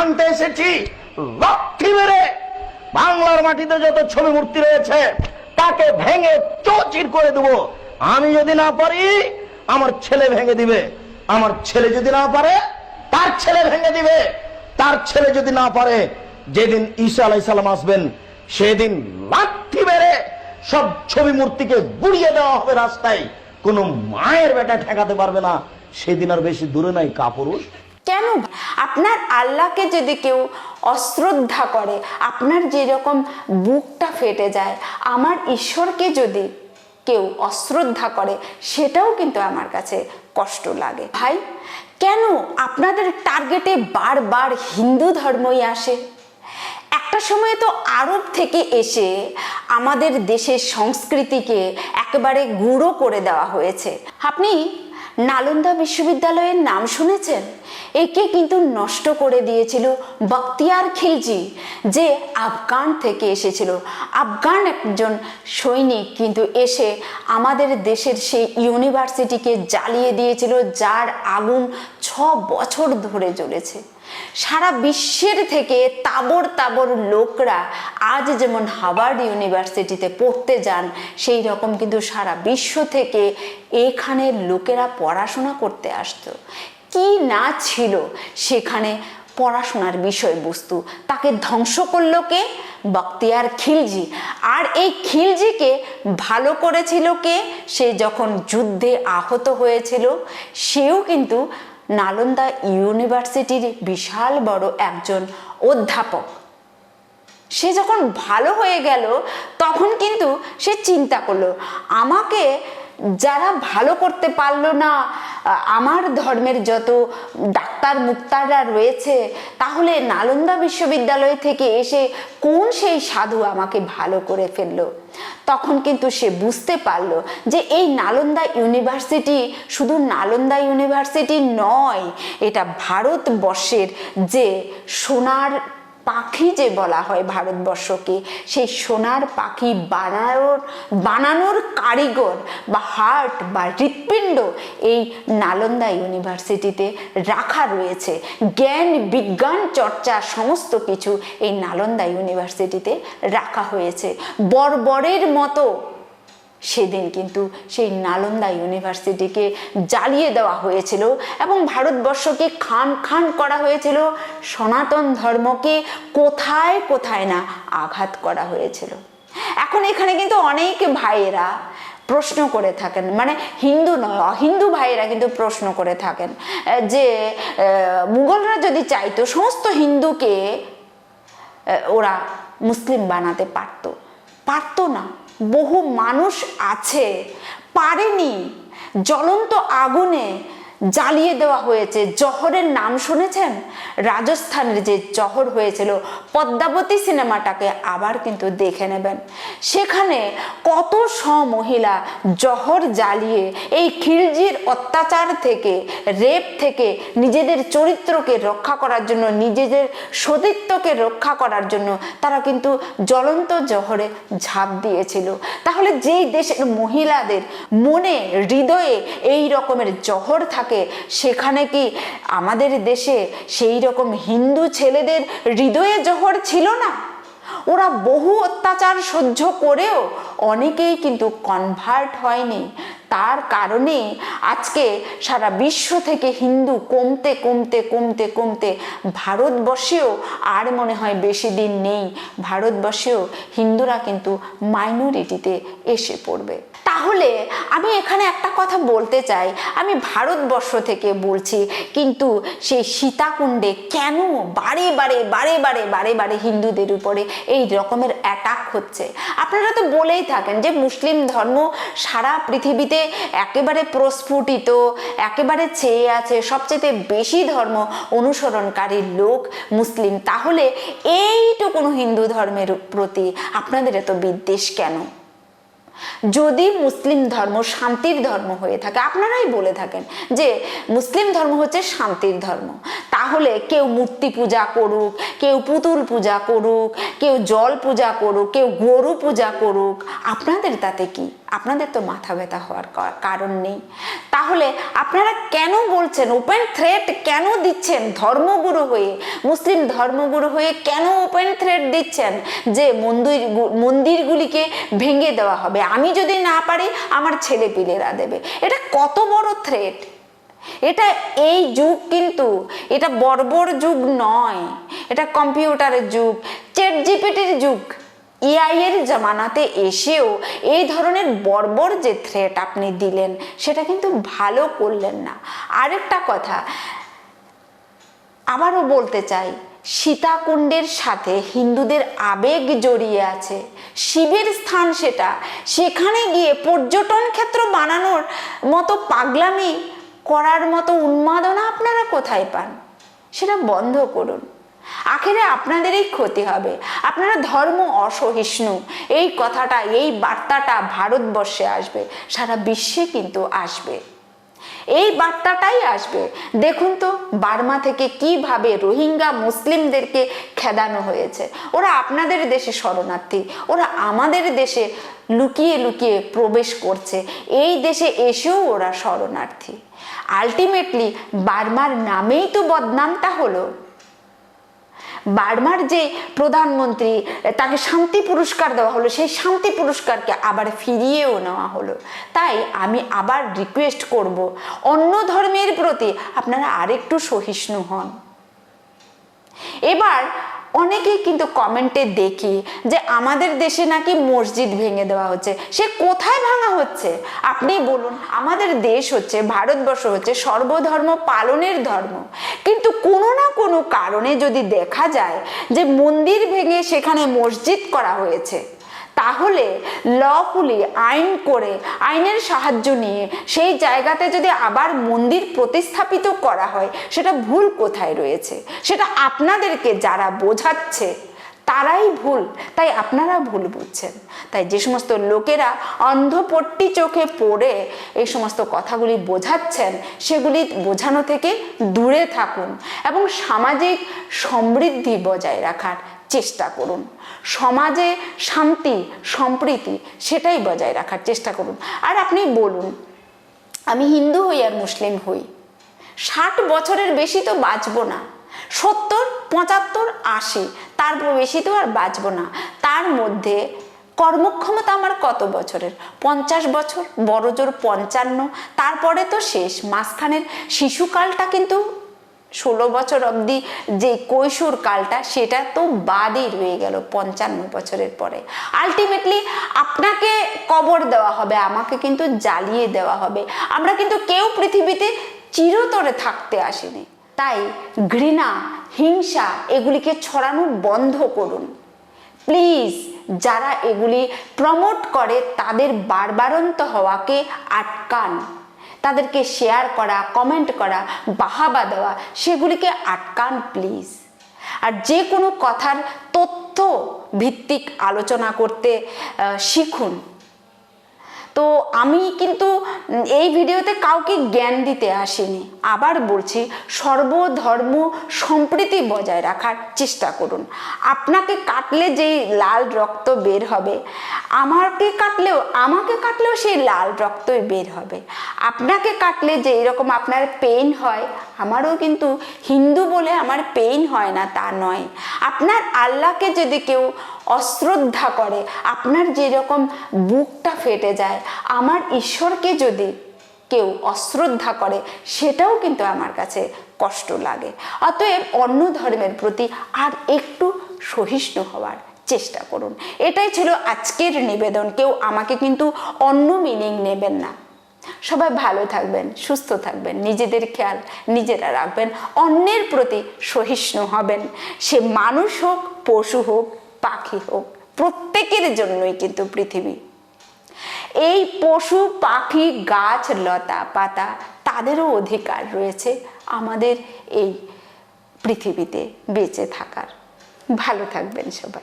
আনতে এসেছি। লক্ষ্মী মেরে বাংলার মাটিতে যত ছবি মূর্তি রয়েছে, তাকে ভেঙে চৌচির করে দেবো। আমি যদি না পারি, আমার ছেলে ভেঙে দিবে। আমার ছেলে যদি না পারে, তার ছেলে ভেঙে দিবে। তার ছেলে যদি না পারে, যেদিন ঈসা আলাই সালাম আসবেন, সেদিন লাঠি মেরে সব ছবি মূর্তিকে গুড়িয়ে দেওয়া হবে রাস্তায়। কোনো মায়ের বেটা ঠেকাতে পারবে না। সেদিন আর বেশি দূরে নাই, কাপুরুষ। কেন? আপনার আল্লাহকে যদি কেউ অশ্রদ্ধা করে, আপনার যেরকম বুকটা ফেটে যায়, আমার ঈশ্বরকে যদি কেউ অশ্রদ্ধা করে, সেটাও কিন্তু আমার কাছে কষ্ট লাগে। ভাই, কেন আপনাদের টার্গেটে বারবার হিন্দু ধর্মই আসে? একটা সময় তো আরব থেকে এসে আমাদের দেশের সংস্কৃতিকে একেবারে গুঁড়ো করে দেওয়া হয়েছে। আপনি নালন্দা বিশ্ববিদ্যালয়ের নাম শুনেছেন? একে কিন্তু নষ্ট করে দিয়েছিল বক্তিয়ার খিলজি, যে আফগান থেকে এসেছিল। আফগান একজন সৈনিক কিন্তু এসে আমাদের দেশের সেই ইউনিভার্সিটিকে জ্বালিয়ে দিয়েছিল, যার আগুন ছ বছর ধরে জ্বলেছে। সারা বিশ্বের থেকে তাবর তাবর লোকরা আজ যেমন হাভার্ড ইউনিভার্সিটিতে পড়তে যান, সেই রকম কিন্তু সারা বিশ্ব থেকে এখানের লোকেরা পড়াশোনা করতে আসতো। কি না ছিল সেখানে পড়াশোনার বিষয়বস্তু? তাকে ধ্বংস করল কে? বক্তিয়ার খিলজি। আর এই খিলজিকে ভালো করেছিল কে? সে যখন যুদ্ধে আহত হয়েছিল, সেও কিন্তু নালন্দা ইউনিভার্সিটির বিশাল বড় একজন অধ্যাপক। সে যখন ভালো হয়ে গেল, তখন কিন্তু সে চিন্তা করল, আমাকে যারা ভালো করতে পারল না আমার ধর্মের যত ডাক্তার, মুক্তাররা রয়েছে, তাহলে নালন্দা বিশ্ববিদ্যালয় থেকে এসে কোন সেই সাধু আমাকে ভালো করে ফেলল? তখন কিন্তু সে বুঝতে পারল যে এই নালন্দা ইউনিভার্সিটি শুধু নালন্দা ইউনিভার্সিটি নয়, এটা ভারতবর্ষের যে সোনার পাখি যে বলা হয় ভারতবর্ষকে, সেই সোনার পাখি বানানোর বানানোর কারিগর বা হার্ট বা হৃৎপিণ্ড এই নালন্দা ইউনিভার্সিটিতে রাখা রয়েছে। জ্ঞান, বিজ্ঞান, চর্চা সমস্ত কিছু এই নালন্দা ইউনিভার্সিটিতে রাখা হয়েছে। বর্বরের মতো সেদিন কিন্তু সেই নালন্দা ইউনিভার্সিটিকে জ্বালিয়ে দেওয়া হয়েছিল এবং ভারতবর্ষকে খান খান করা হয়েছিল। সনাতন ধর্মকে কোথায় কোথায় না আঘাত করা হয়েছিল। এখন এখানে কিন্তু অনেক ভাইয়েরা প্রশ্ন করে থাকেন। মানে হিন্দু নয়, অহিন্দু ভাইয়েরা কিন্তু প্রশ্ন করে থাকেন যে মুঘলরা যদি চাইতো সমস্ত হিন্দুকে ওরা মুসলিম বানাতে পারত। পারতো না। বহু মানুষ আছে পারেনি। জ্বলন্ত আগুনে জ্বালিয়ে দেওয়া হয়েছে। জহরের নাম শুনেছেন? রাজস্থানের যে জহর হয়েছিল, পদ্মাবতী সিনেমাটাকে আবার কিন্তু দেখে নেবেন। সেখানে কত মহিলা জহর জ্বালিয়ে এই খিলজির অত্যাচার থেকে, রেপ থেকে নিজেদের চরিত্রকে রক্ষা করার জন্য, নিজেদের সতীত্বকে রক্ষা করার জন্য তারা কিন্তু জ্বলন্ত জহরে ঝাঁপ দিয়েছিল। তাহলে যেই দেশের মহিলাদের মনে, হৃদয়ে এই রকমের জহর থাকে সেখানে কি আমাদের দেশে সেই রকম হিন্দু ছেলেদের হৃদয়ে জহর ছিল না? ওরা বহু অত্যাচার সহ্য করেও অনেকেই কিন্তু কনভার্ট হয়নি। তার কারণে আজকে সারা বিশ্ব থেকে হিন্দু কমতে কমতে কমতে কমতে ভারতবর্ষেও আর মনে হয় বেশি দিন নেই। ভারতবর্ষেও হিন্দুরা কিন্তু মাইনরিটিতে এসে পড়বে। তাহলে আমি এখানে একটা কথা বলতে চাই। আমি ভারতবর্ষ থেকে বলছি, কিন্তু সেই সীতাকুণ্ডে কেন বারে বারে বারে বারে বারে বারে হিন্দুদের উপরে এই রকমের অ্যাটাক হচ্ছে? আপনারা তো বলেই থাকেন যে মুসলিম ধর্ম সারা পৃথিবীতে একেবারে প্রস্ফুটিত, একেবারে ছেয়ে আছে সবচেয়ে বেশি ধর্ম অনুসরণকারী লোক মুসলিম। তাহলে এইটুকুন হিন্দু ধর্মের প্রতি আপনাদের এত বিদ্বেষ কেন? যদি মুসলিম ধর্ম শান্তির ধর্ম হয়ে থাকে, আপনারাই বলে থাকেন যে মুসলিম ধর্ম হচ্ছে শান্তির ধর্ম। তাহলে কেউ মূর্তি পূজা করুক, কেউ পুতুল পূজা করুক, কেউ জল পূজা করুক, কেউ গরু পূজা করুক, আপনাদের তাতে কি? আপনাদের তো মাথা ব্যথা হওয়ার কারণ নেই। তাহলে আপনারা কেন বলছেন ওপেন থ্রেট কেন দিচ্ছেন ধর্মগুরু হয়ে? মুসলিম ধর্মগুরু হয়ে কেন ওপেন থ্রেট দিচ্ছেন যে মন্দির মন্দিরগুলিকে ভেঙে দেওয়া হবে? আমি যদি না পারি, আমার ছেলে পিলেরা দেবে। এটা কত বড় থ্রেট এটা এই যুগ কিন্তু, এটা বর্বর যুগ নয়। এটা কম্পিউটারের যুগ চেট জিপিটির যুগ। এআই এর জামানাতে এসেও এই ধরনের বর্বর যে থ্রেট আপনি দিলেন, সেটা কিন্তু ভালো করলেন না। আরেকটা কথা আবারও বলতে চাই, সীতাকুণ্ডের সাথে হিন্দুদের আবেগ জড়িয়ে আছে। শিবের স্থান সেটা, সেখানে গিয়ে পর্যটন ক্ষেত্র বানানোর মতো পাগলামি করার মতো উন্মাদনা আপনারা কোথায় পান? সেটা বন্ধ করুন। আখেরে আপনাদেরই ক্ষতি হবে। আপনারা ধর্ম অসহিষ্ণু। এই কথাটা, এই বার্তাটা ভারতবর্ষে আসবে। সারা বিশ্বে কিন্তু আসবে। এই বার্তাটাই আসবে। দেখুন তো, বার্মা থেকে কীভাবে রোহিঙ্গা মুসলিমদেরকে খেদানো হয়েছে। ওরা আপনাদের দেশে শরণার্থী, ওরা আমাদের দেশে লুকিয়ে লুকিয়ে প্রবেশ করছে। এই দেশে এসেও ওরা শরণার্থী। আলটিমেটলি বার্মার নামেই তো বদনামটা হলো। বার্মার যে প্রধানমন্ত্রী, তাকে শান্তি পুরস্কার দেওয়া হলো, সেই শান্তি পুরস্কারকে আবার ফিরিয়েও নেওয়া হলো। তাই আমি আবার রিকোয়েস্ট করব, অন্য ধর্মের প্রতি আপনারা আরেকটু সহিষ্ণু হন। এবার অনেকেই কিন্তু কমেন্টে দেখি যে আমাদের দেশে নাকি মসজিদ ভেঙে দেওয়া হচ্ছে। সে কোথায় ভাঙা হচ্ছে? আপনি বলুন, আমাদের দেশ হচ্ছে, ভারতবর্ষ হচ্ছে সর্বধর্ম পালনের ধর্ম। কিন্তু কোনো না কোনো কারণে যদি দেখা যায় যে মন্দির ভেঙে সেখানে মসজিদ করা হয়েছে তাহলে লফুলি আইন করে, আইনের সাহায্য নিয়ে সেই জায়গাতে যদি আবার মন্দির প্রতিস্থাপিত করা হয়, সেটা ভুল কোথায় রয়েছে? সেটা আপনাদেরকে যারা বোঝাচ্ছে, তারাই ভুল। তাই আপনারা ভুল বুঝছেন। তাই যে সমস্ত লোকেরা অন্ধপট্টি চোখে পড়ে এই সমস্ত কথাগুলি বোঝাচ্ছেন, সেগুলি বোঝানো থেকে দূরে থাকুন এবং সামাজিক সমৃদ্ধি বজায় রাখার চেষ্টা করুন। সমাজে শান্তি, সম্প্রীতি, সেটাই বজায় রাখার চেষ্টা করুন। আর আপনি বলুন, আমি হিন্দু হই আর মুসলিম হই। ষাট বছরের বেশি তো বাঁচবো না। সত্তর, পঁচাত্তর, আশি, তারপর বেশি তো আর বাঁচব না। তার মধ্যে কর্মক্ষমতা আমার কত বছরের? পঞ্চাশ বছর, বড়জোর পঞ্চান্ন, তারপরে তো শেষ। মাঝখানের শিশুকালটা কিন্তু ষোলো বছর অবধি যে কৈশোর কালটা, সেটা তো বাদই রয়ে গেল পঞ্চান্ন বছরের পরে। আলটিমেটলি আপনাকে কবর দেওয়া হবে, আমাকে কিন্তু জ্বালিয়ে দেওয়া হবে। আমরা কিন্তু কেউ পৃথিবীতে চিরতরে থাকতে আসিনি। তাই ঘৃণা, হিংসা, এগুলিকে ছড়ানো বন্ধ করুন। প্লিজ যারা এগুলি প্রমোট করে, তাদের বারবারন্ত হওয়াকে আটকান। তাদেরকে শেয়ার করা কমেন্ট করা, বাহাবা দেওয়া, সেগুলিকে আটকান প্লিজ আর যে কোনো কথার তথ্য ভিত্তিক আলোচনা করতে শিখুন। তো আমি কিন্তু এই ভিডিওতে কাউকে জ্ঞান দিতে আসিনি। আবার বলছি, সর্বধর্ম সম্প্রীতি বজায় রাখার চেষ্টা করুন। আপনাকে কাটলে যেই লাল রক্ত বের হবে, আমাকে কাটলেও আমাকে কাটলেও সেই লাল রক্তই বের হবে। আপনাকে কাটলে যে এরকম আপনার পেইন হয়, আমারও কিন্তু হিন্দু বলে আমার পেইন হয় না তা নয়। আপনার আল্লাহকে যদি কেউ অশ্রদ্ধা করে, আপনার যেরকম বুকটা ফেটে যায়, আমার ঈশ্বরকে যদি কেউ অশ্রদ্ধা করে, সেটাও কিন্তু আমার কাছে কষ্ট লাগে। অতএব অন্য ধর্মের প্রতি আর একটু সহিষ্ণু হওয়ার চেষ্টা করুন। এটাই ছিল আজকের নিবেদন। কেউ আমাকে কিন্তু অন্য মিনিং নেবেন না। সবাই ভালো থাকবেন, সুস্থ থাকবেন, নিজেদের খেয়াল নিজেরা রাখবেন, অন্যের প্রতি সহিষ্ণু হবেন। সে মানুষ হোক, পশু হোক পাখি হোক, প্রত্যেকের জন্যই কিন্তু পৃথিবী। এই পশু, পাখি, গাছ, লতা, পাতা তাদেরও অধিকার রয়েছে আমাদের এই পৃথিবীতে বেঁচে থাকার। ভালো থাকবেন সবাই।